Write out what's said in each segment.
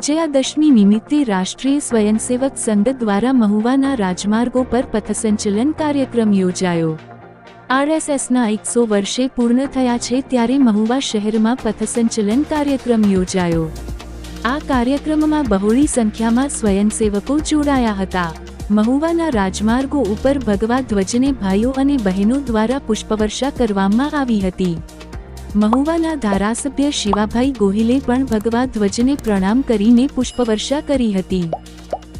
વિજયાદશમી નિમિત્તે રાષ્ટ્રીય સ્વયંસેવક સંઘ દ્વારા મહુવાના રાજમાર્ગો પર પથસંચલન કાર્યક્રમ યોજાયો. આરએસએસના એકસો વર્ષે પૂર્ણ થયા છે ત્યારે મહુવા શહેરમાં પથસંચલન કાર્યક્રમ યોજાયો. આ કાર્યક્રમમાં બહોળી સંખ્યામાં સ્વયંસેવકો જોડાયા હતા. મહુવાના રાજમાર્ગો ઉપર ભગવા ધ્વજને ભાઈઓ અને બહેનો દ્વારા પુષ્પવર્ષા કરવામાં આવી હતી. મહુવાના ધારાસભ્ય શિવાભાઈ ગોહિલે પણ ભગવા ધ્વજને પ્રણામ કરીને પુષ્પવર્ષા કરી હતી.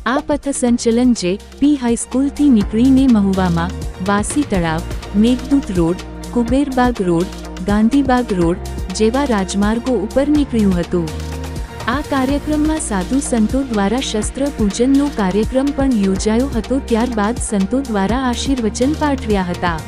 આ પથસંચલન જે પી હાઈસ્કૂલથી નીકળીને મહુવામાં, વાસી તળાવ, Meghdoot road, Kuberbag road, Gandhibag road જેવા રાજમાર્ગો ઉપર નીકળ્યું હતું. આ કાર્યક્રમમાં સાધુ સંતો દ્વારા શસ્ત્ર પૂજનનો કાર્યક્રમ પણ યોજાયો હતો, ત્યારબાદ સંતો દ્વારા આશીર્વચન પાઠવ્યા હતા.